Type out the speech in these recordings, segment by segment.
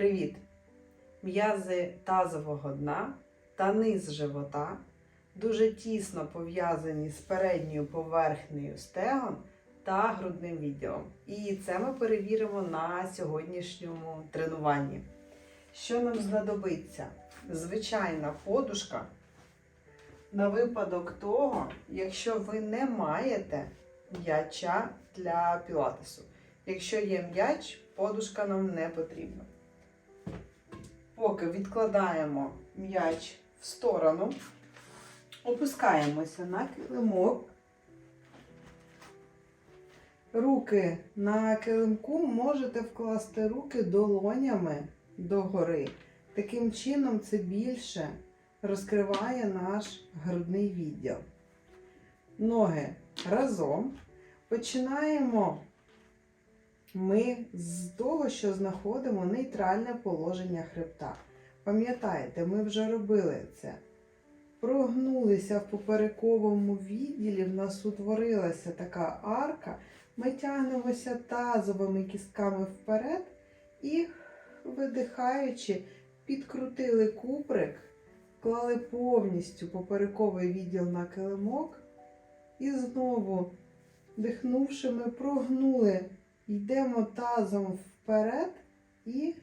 Привіт! М'язи тазового дна та низ живота дуже тісно пов'язані з передньою поверхнею стегон та грудним відділом. І це ми перевіримо на сьогоднішньому тренуванні. Що нам знадобиться? Звичайна подушка на випадок того, якщо ви не маєте м'яча для пілатесу. Якщо є м'яч, подушка нам не потрібна. Поки відкладаємо м'яч в сторону, опускаємося на килимок. Руки на килимку можете вкласти руки долонями догори. Таким чином це більше розкриває наш грудний відділ. Ноги разом. Починаємо ми з того, що знаходимо нейтральне положення хребта. Пам'ятаєте, ми вже робили це. Прогнулися в поперековому відділі, в нас утворилася така арка. Ми тягнемося тазовими кістками вперед і, видихаючи, підкрутили куприк, клали повністю поперековий відділ на килимок. І знову, дихнувши, ми прогнули Йдемо тазом вперед і,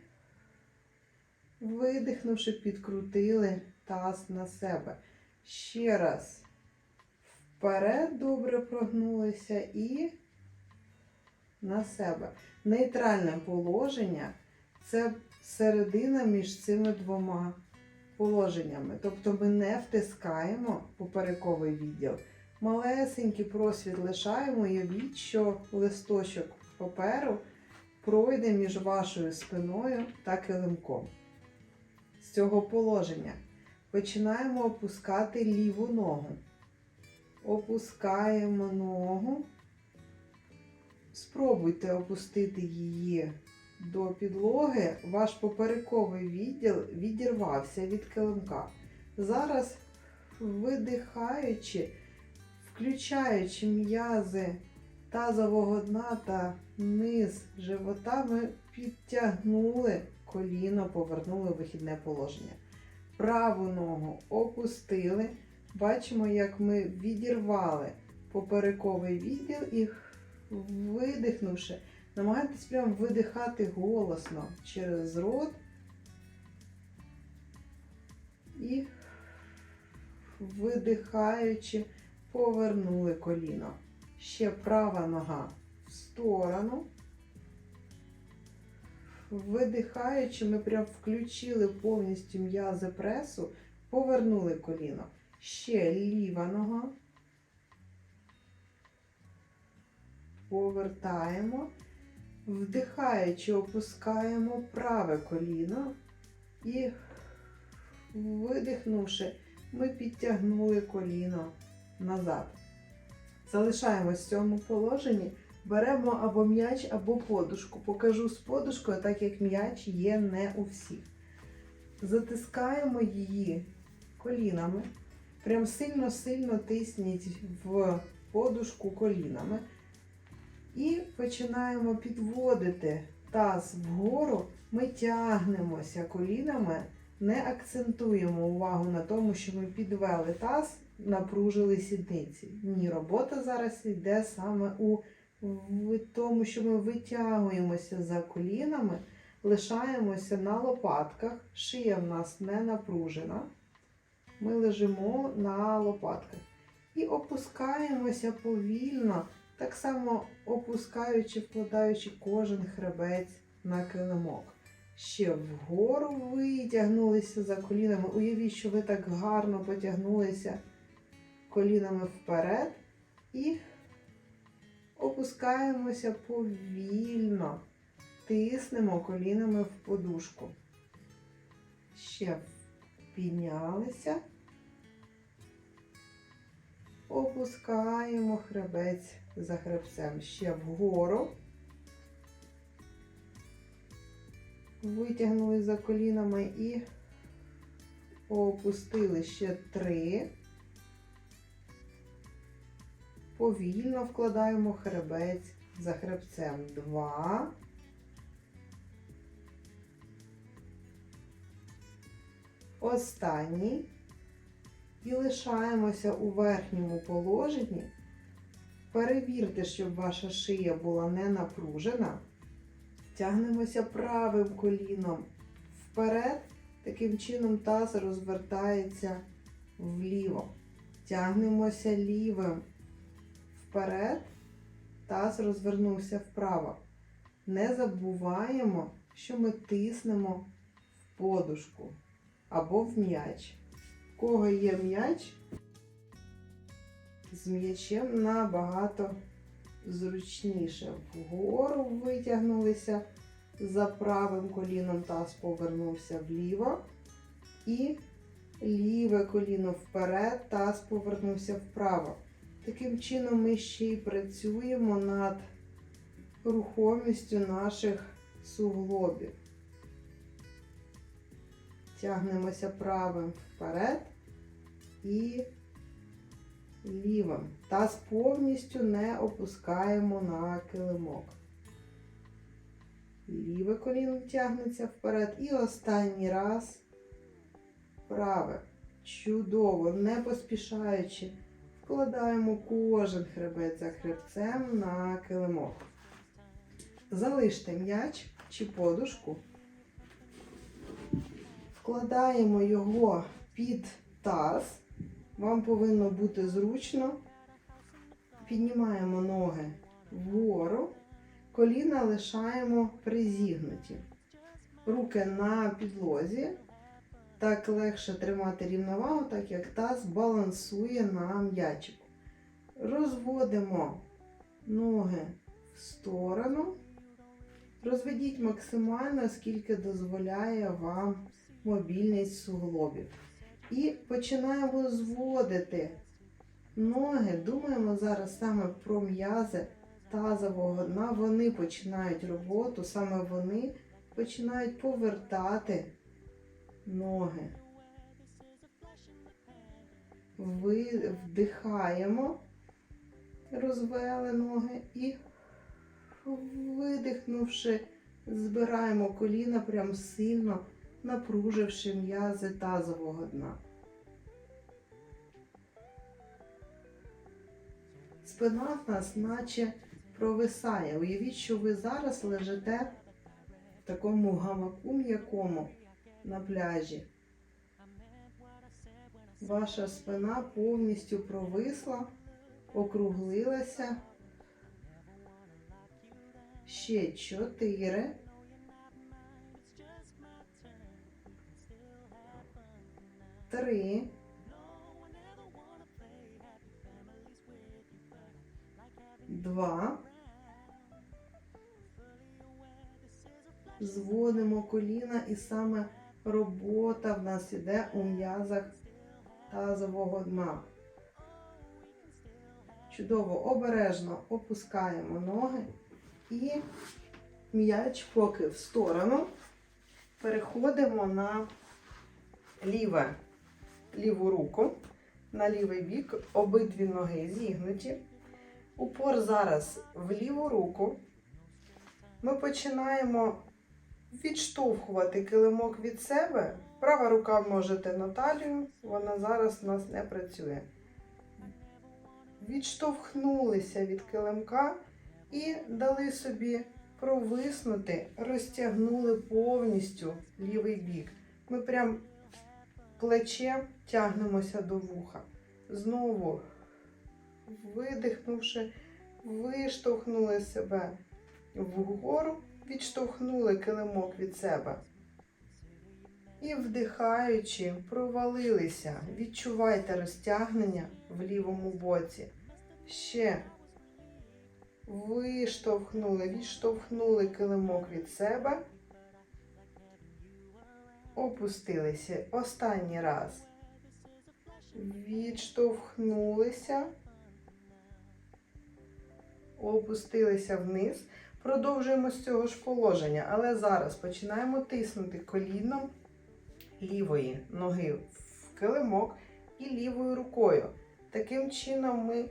видихнувши, підкрутили таз на себе. Ще раз. Вперед добре прогнулися і на себе. Нейтральне положення це середина між цими двома положеннями. Тобто ми не втискаємо поперековий відділ. Малесенький просвіт лишаємо, уявіть, що листочок паперу пройде між вашою спиною та килимком. З цього положення починаємо опускати ліву ногу. Опускаємо ногу. Спробуйте опустити її до підлоги. Ваш поперековий відділ відірвався від килимка. Зараз, видихаючи, включаючи м'язи тазового дна та низ живота ми підтягнули коліно, повернули в вихідне положення. Праву ногу опустили. Бачимо, як ми відірвали поперековий відділ і, видихнувши, намагайтесь прямо видихати голосно через рот і, видихаючи, повернули коліно. Ще права нога сторону. Видихаючи, ми прям включили повністю м'язи пресу, повернули коліно. Ще ліва нога. Повертаємо. Вдихаючи, опускаємо праве коліно. І, видихнувши, ми підтягнули коліно назад. Залишаємось в цьому положенні. Беремо або м'яч, або подушку. Покажу з подушкою, так як м'яч є не у всіх. Затискаємо її колінами. Прям сильно-сильно тисніть в подушку колінами. І починаємо підводити таз вгору. Ми тягнемося колінами, не акцентуємо увагу на тому, що ми підвели таз напружили сідниці. Ні, робота зараз йде саме у в тому, що ми витягуємося за колінами, лишаємося на лопатках, шия в нас не напружена. Ми лежимо на лопатках. І опускаємося повільно, так само опускаючи, вкладаючи кожен хребець на килимок. Ще вгору витягнулися за колінами. Уявіть, що ви так гарно потягнулися колінами вперед і опускаємося повільно, тиснемо колінами в подушку. Ще піднялися, опускаємо хребець за хребцем ще вгору. Витягнули за колінами і опустили ще три. Повільно вкладаємо хребець за хребцем. Два. Останній. І лишаємося у верхньому положенні. Перевірте, щоб ваша шия була не напружена. Тягнемося правим коліном вперед. Таким чином таз розвертається вліво. Тягнемося лівим вперед. Таз розвернувся вправо. Не забуваємо, що ми тиснемо в подушку або в м'яч. У кого є м'яч, з м'ячем набагато зручніше. Вгору витягнулися за правим коліном, таз повернувся вліво. І ліве коліно вперед, таз повернувся вправо. Таким чином ми ще й працюємо над рухомістю наших суглобів. Тягнемося правим вперед і лівим. Таз повністю не опускаємо на килимок. Ліве коліно тягнеться вперед. І останній раз праве. Чудово, не поспішаючи, вкладаємо кожен хребет за хребцем на килимок. Залиште м'яч чи подушку. Вкладаємо його під таз. Вам повинно бути зручно. Піднімаємо ноги вгору, коліна лишаємо призігнуті. Руки на підлозі. Так легше тримати рівновагу, так як таз балансує на м'ячику. Розводимо ноги в сторону. Розведіть максимально, скільки дозволяє вам мобільність суглобів. І починаємо зводити ноги. Думаємо зараз саме про м'язи тазового дна. Вони починають роботу, саме вони починають повертати ноги. Ви вдихаємо, розвели ноги і видихнувши, збираємо коліна прям сильно напруживши м'язи тазового дна. Спина в нас наче провисає. Уявіть, що ви зараз лежите в такому гамаку м'якому на пляжі. Ваша спина повністю провисла, округлилася. Ще чотири. Три. Два. Зводимо коліна і саме робота в нас іде у м'язах тазового дна. Чудово, обережно опускаємо ноги і м'яч поки в сторону. Переходимо на ліве, ліву руку, на лівий бік, обидві ноги зігнуті. Упор зараз в ліву руку. Ми починаємо відштовхувати килимок від себе. Права рука можете на талію, вона зараз у нас не працює. Відштовхнулися від килимка і дали собі провиснути, розтягнули повністю лівий бік. Ми прям плечем тягнемося до вуха. Знову видихнувши, виштовхнули себе вгору, відштовхнули килимок від себе. І вдихаючи, провалилися. Відчувайте розтягнення в лівому боці. Ще виштовхнули, відштовхнули килимок від себе. Опустилися. Останній раз. Відштовхнулися. Опустилися вниз. Продовжуємо з цього ж положення, але зараз починаємо тиснути коліном лівої ноги в килимок і лівою рукою. Таким чином ми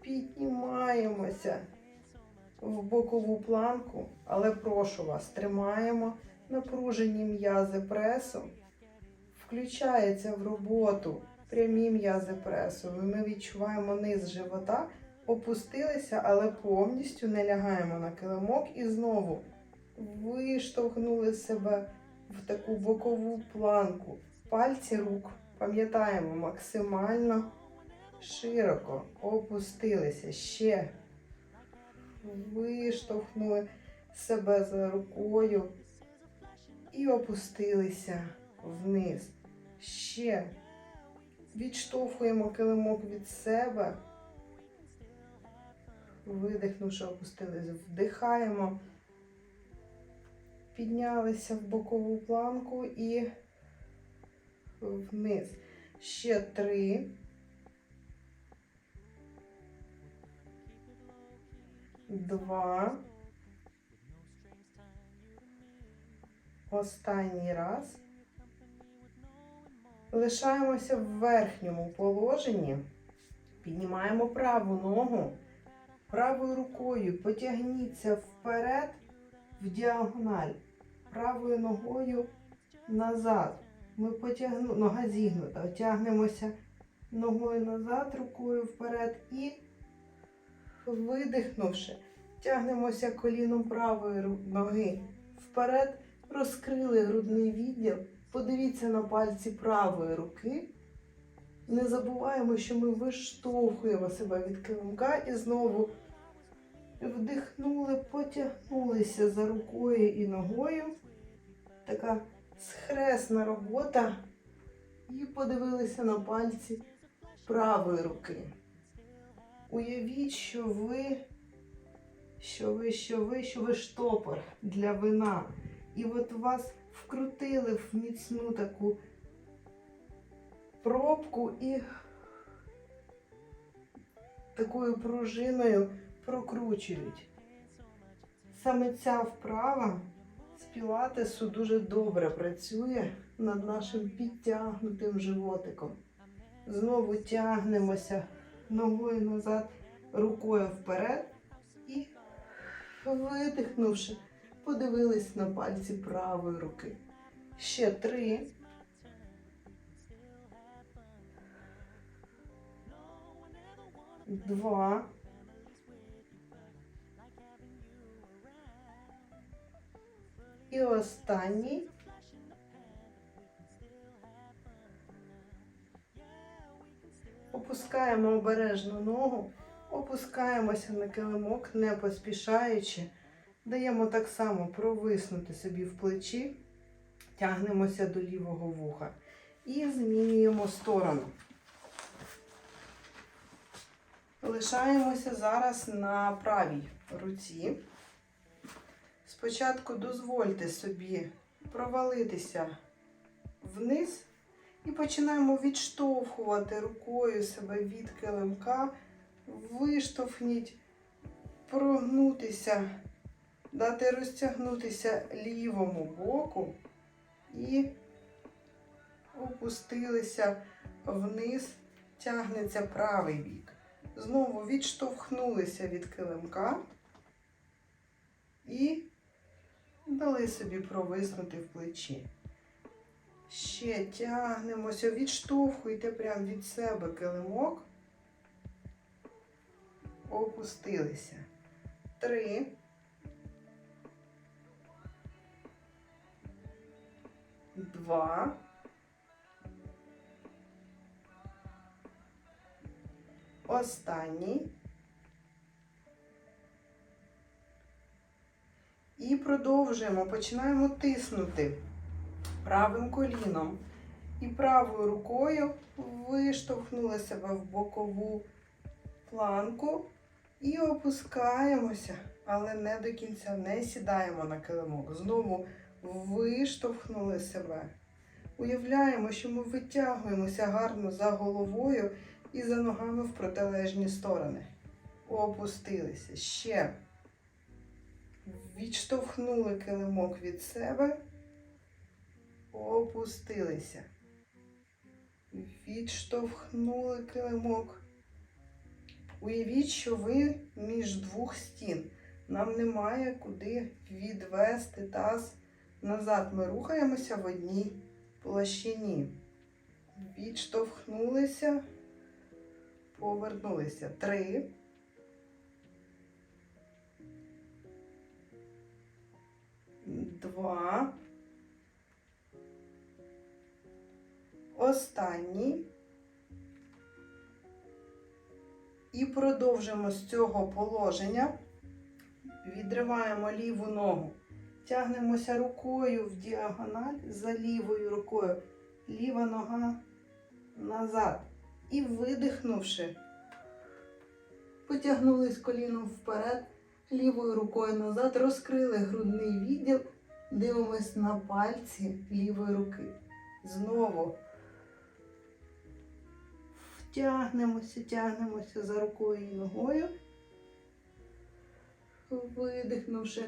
піднімаємося в бокову планку, але прошу вас, тримаємо напружені м'язи пресу, включається в роботу прямі м'язи пресу. І Ми відчуваємо низ живота, опустилися, але повністю не лягаємо на килимок і знову виштовхнули себе в таку бокову планку. Пальці рук пам'ятаємо максимально широко опустилися ще. Виштовхнули себе за рукою і опустилися вниз. Ще відштовхуємо килимок від себе. Видихнувши, опустились, вдихаємо, піднялися в бокову планку і вниз. Ще три. Два. Останній раз. Лишаємося в верхньому положенні. Піднімаємо праву ногу. Правою рукою потягніться вперед в діагональ. Правою ногою назад. Ми потягну, нога зігнута. Тягнемося ногою назад, рукою вперед і видихнувши, тягнемося коліном правої ноги вперед, розкрили грудний відділ. Подивіться на пальці правої руки. Не забуваємо, що ми виштовхуємо себе від килимка і знову вдихнули, потягнулися за рукою і ногою. Така схресна робота. І подивилися на пальці правої руки. Уявіть, що ви, що ви, що ви, що ви штопор для вина. І от вас вкрутили в міцну таку пробку і такою пружиною прокручують. Саме ця вправа з пілатесу дуже добре працює над нашим підтягнутим животиком. Знову тягнемося ногою назад, рукою вперед і, видихнувши, подивились на пальці правої руки. Ще три. Два. І останній. Опускаємо обережно ногу, опускаємося на килимок, не поспішаючи. Даємо так само провиснути собі в плечі, тягнемося до лівого вуха і змінюємо сторону. Лишаємося зараз на правій руці. Спочатку дозвольте собі провалитися вниз і починаємо відштовхувати рукою себе від килимка, виштовхніть, прогнутися, дати розтягнутися лівому боку і опустилися вниз, тягнеться правий бік. Знову відштовхнулися від килимка і дали собі провиснути в плечі. Ще тягнемося, відштовхуйте прямо від себе килимок. Опустилися. Три. Два. Останній. І продовжуємо. Починаємо тиснути правим коліном і правою рукою виштовхнули себе в бокову планку і опускаємося, але не до кінця не сідаємо на килимок. Знову виштовхнули себе. Уявляємо, що ми витягуємося гарно за головою і за ногами в протилежні сторони. Опустилися. Ще. Відштовхнули килимок від себе. Опустилися. Відштовхнули килимок. Уявіть, що ви між двох стін. Нам немає куди відвести таз назад. Ми рухаємося в одній площині. Відштовхнулися, повернулися. Три. Два. Останній. І продовжимо з цього положення. Відриваємо ліву ногу. Тягнемося рукою в діагональ за лівою рукою. Ліва нога назад. І видихнувши, потягнулись коліном вперед, лівою рукою назад, розкрили грудний відділ, дивимось на пальці лівої руки. Знову втягнемося, тягнемося за рукою і ногою. Видихнувши,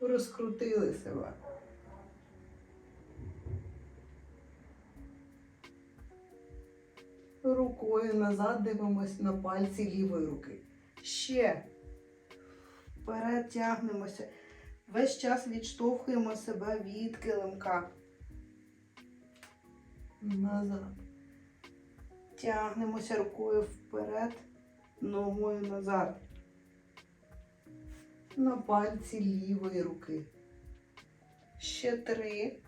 розкрутили себе. Рукою назад дивимось на пальці лівої руки. Ще вперед тягнемося. Весь час відштовхуємо себе від килимка. Назад. Тягнемося рукою вперед, ногою назад. На пальці лівої руки. Ще три.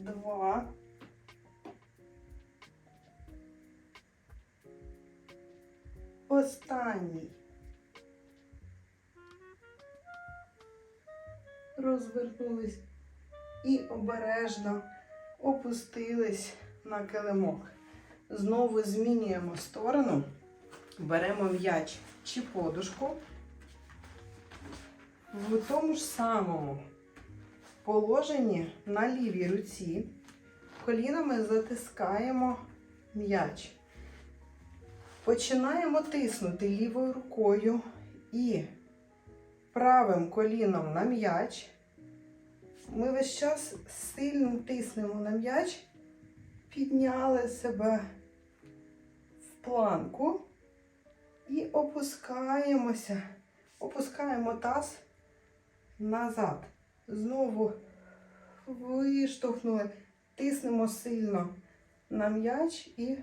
Два. Останній. Розвернулись і обережно опустились на килимок. Знову змінюємо сторону, беремо м'яч чи подушку. В тому ж самому положенні на лівій руці колінами затискаємо м'яч. Починаємо тиснути лівою рукою і правим коліном на м'яч. Ми весь час сильно тиснемо на м'яч, підняли себе в планку і опускаємося, опускаємо таз назад. Знову виштовхнули, тиснемо сильно на м'яч і,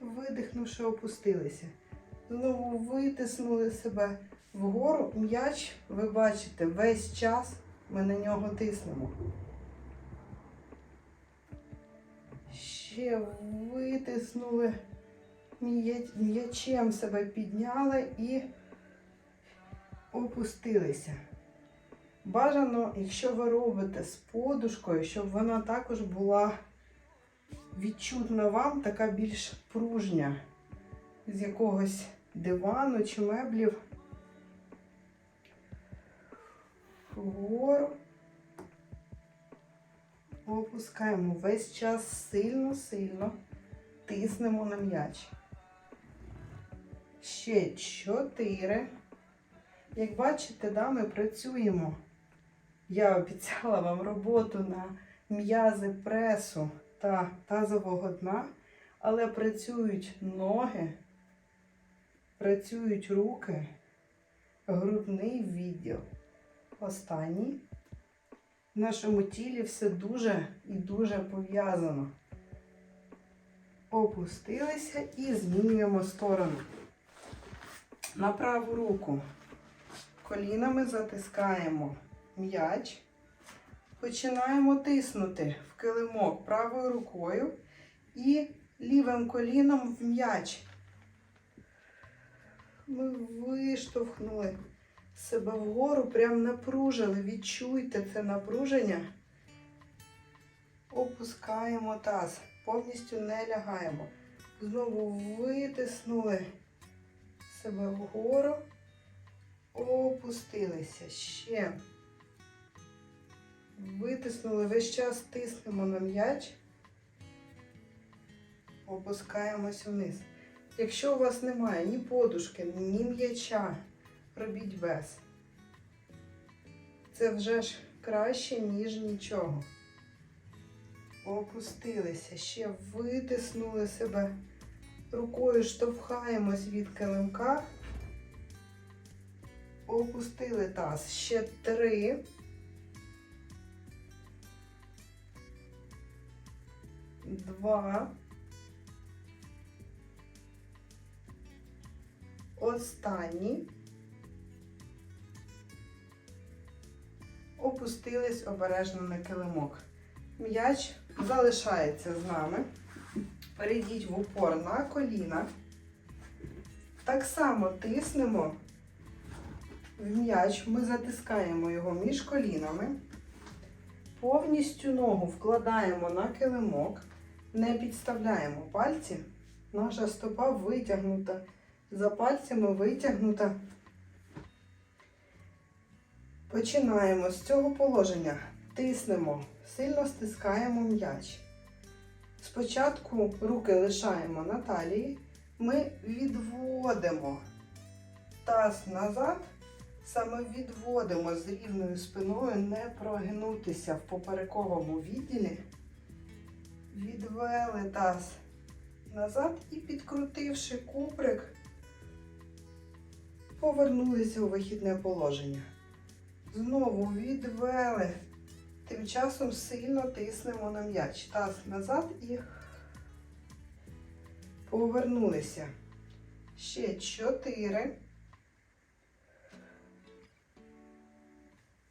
видихнувши, опустилися. Знову витиснули себе вгору. М'яч, ви бачите, весь час ми на нього тиснемо. Ще витиснули, м'ячем себе підняли і опустилися. Бажано, якщо ви робите з подушкою, щоб вона також була відчутна вам, така більш пружня з якогось дивану чи меблів. Вгору. Опускаємо весь час сильно-сильно тиснемо на м'яч. Ще чотири. Як бачите, да, ми працюємо. Я обіцяла вам роботу на м'язи пресу та тазового дна, але працюють ноги, працюють руки, грудний відділ. Останній. В нашому тілі все дуже і дуже пов'язано. Опустилися і змінюємо сторону. На праву руку колінами затискаємо м'яч. Починаємо тиснути в килимок правою рукою і лівим коліном в м'яч. Ми виштовхнули себе вгору, прям напружили. Відчуйте це напруження. Опускаємо таз, повністю не лягаємо. Знову витиснули себе вгору, опустилися ще. Витиснули, весь час тиснемо на м'яч, опускаємось вниз. Якщо у вас немає ні подушки, ні м'яча, робіть без. Це вже ж краще, ніж нічого. Опустилися, ще витиснули себе. Рукою штовхаємось від килимка. Опустили таз. Ще три. Два. Останній. Опустились обережно на килимок. М'яч залишається з нами. Перейдіть в упор на коліна. Так само тиснемо в м'яч, ми затискаємо його між колінами. Повністю ногу вкладаємо на килимок, не підставляємо пальці. Наша стопа витягнута. За пальцями витягнута. Починаємо з цього положення. Тиснемо, сильно стискаємо м'яч. Спочатку руки лишаємо на талії, ми відводимо таз назад, саме відводимо з рівною спиною, не прогнутися в поперековому відділі. Відвели таз назад і підкрутивши куприк, повернулися у вихідне положення. Знову відвели. Тим часом сильно тиснемо на м'яч. Таз назад і повернулися. Ще чотири.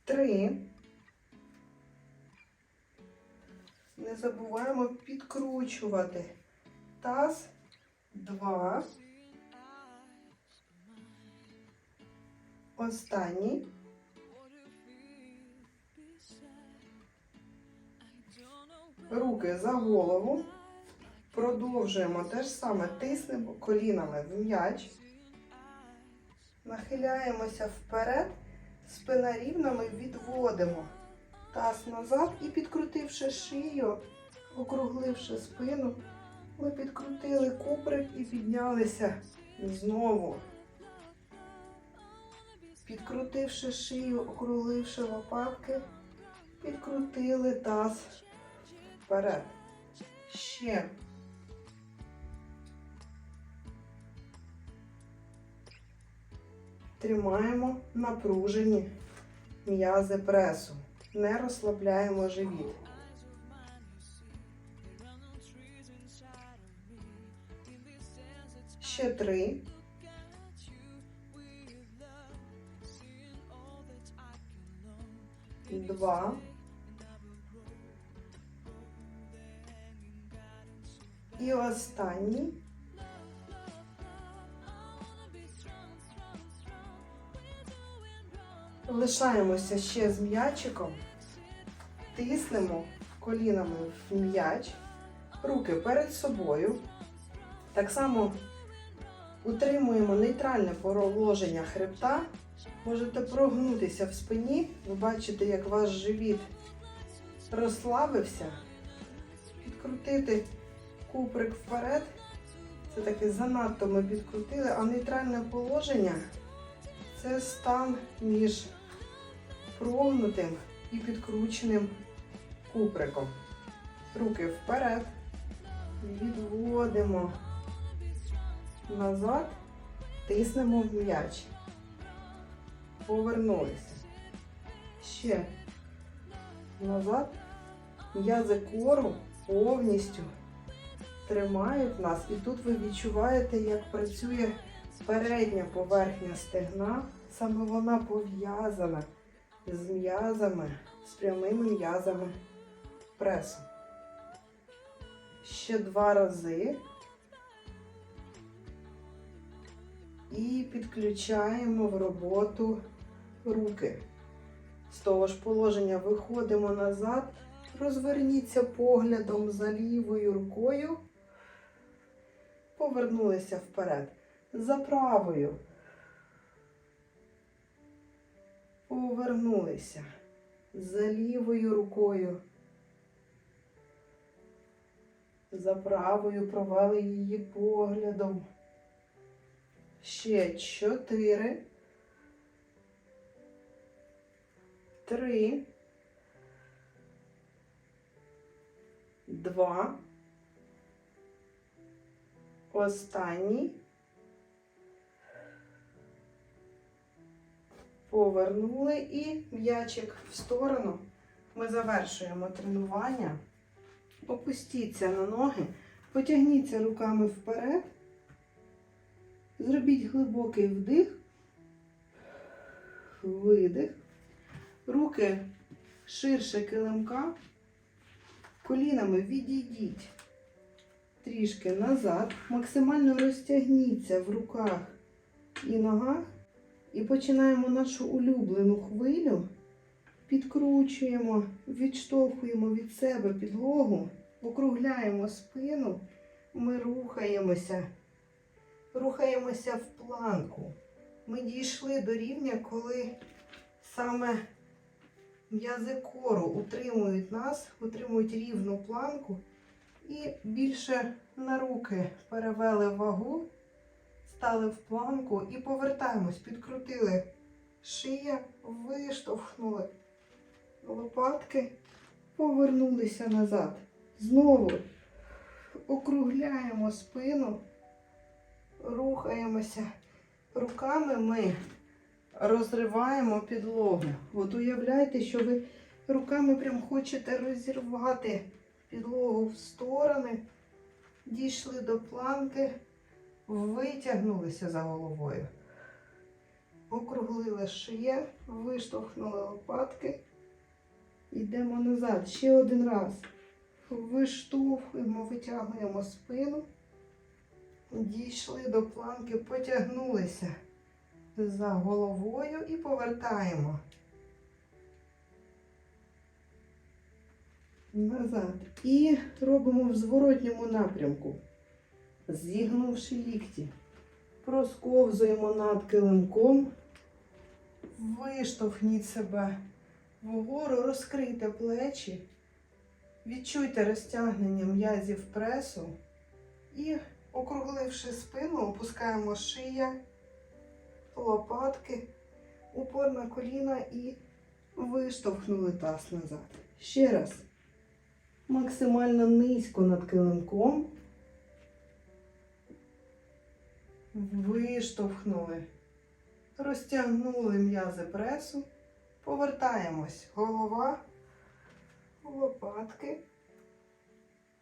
Три. Не забуваємо підкручувати. Таз. Два. Останній. Руки за голову. Продовжуємо те ж саме. Тиснемо колінами в м'яч. Нахиляємося вперед. Спина рівна, ми відводимо таз назад і підкрутивши шию, округливши спину, ми підкрутили куприк і піднялися знову. Підкрутивши шию, округливши лопатки, підкрутили таз вперед. Ще. Тримаємо напружені м'язи пресу. Не розслабляємо живіт. Ще три. Два. І останній. Лишаємося ще з м'ячиком. Тиснемо колінами в м'яч, руки перед собою. Так само утримуємо нейтральне положення хребта. Можете прогнутися в спині. Ви бачите, як ваш живіт розслабився. Підкрутити куприк вперед. Це таки занадто ми підкрутили, а нейтральне положення це стан між прогнутим і підкрученим куприком. Руки вперед, відводимо назад, тиснемо в м'яч. Повернулися. Ще назад. М'язи кору повністю тримають нас. І тут ви відчуваєте, як працює передня поверхня стегна. Саме вона пов'язана з м'язами, з прямими м'язами пресу. Ще два рази. І підключаємо в роботу руки. З того ж положення виходимо назад, розверніться поглядом за лівою рукою, повернулися вперед. За правою. Повернулися. За лівою рукою. За правою провели її поглядом. Ще чотири. Три. Два. Останній. Повернули і м'ячик в сторону. Ми завершуємо тренування. Опустіться на ноги, потягніться руками вперед. Зробіть глибокий вдих, видих. Руки ширше килимка. Колінами відійдіть трішки назад. Максимально розтягніться в руках і ногах. І починаємо нашу улюблену хвилю. Підкручуємо, відштовхуємо від себе підлогу, округляємо спину. Ми рухаємося. Рухаємося в планку. Ми дійшли до рівня, коли саме м'язи кору утримують нас, утримують рівну планку. І більше на руки перевели вагу, стали в планку і повертаємось, підкрутили шия, виштовхнули лопатки, повернулися назад. Знову округляємо спину, рухаємося. Руками ми розриваємо підлогу. От уявляйте, що ви руками прям хочете розірвати підлогу в сторони, дійшли до планки, витягнулися за головою. Округлили шия, виштовхнули лопатки. Йдемо назад. Ще один раз. Виштовхуємо, витягуємо спину. Дійшли до планки, потягнулися за головою і повертаємо. Назад. І робимо в зворотньому напрямку. Зігнувши лікті. Просковзуємо над килимком. Виштовхніть себе вгору, розкрийте плечі. Відчуйте розтягнення м'язів пресу. І, округливши спину, опускаємо шия, лопатки, упор на коліна і виштовхнули таз назад. Ще раз. Максимально низько над килимком. Виштовхнули. Розтягнули м'язи пресу. Повертаємось. Голова, лопатки.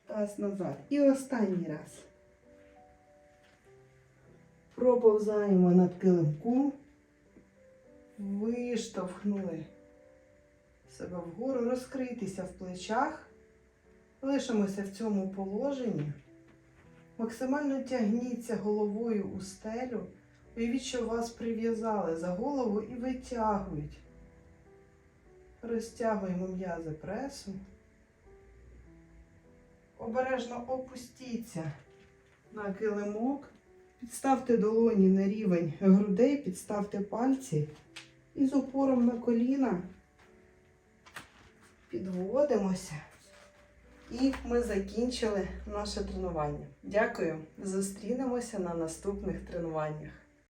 Таз назад. І останній раз. Проповзаємо над килимком. Виштовхнули себе вгору, розкритися в плечах. Лишимося в цьому положенні. Максимально тягніться головою у стелю. Уявіть, що вас прив'язали за голову і витягують. Розтягуємо м'язи пресу. Обережно опустіться на килимок. Підставте долоні на рівень грудей, підставте пальці і з опором на коліна підводимося. І ми закінчили наше тренування. Дякую. Зустрінемося на наступних тренуваннях.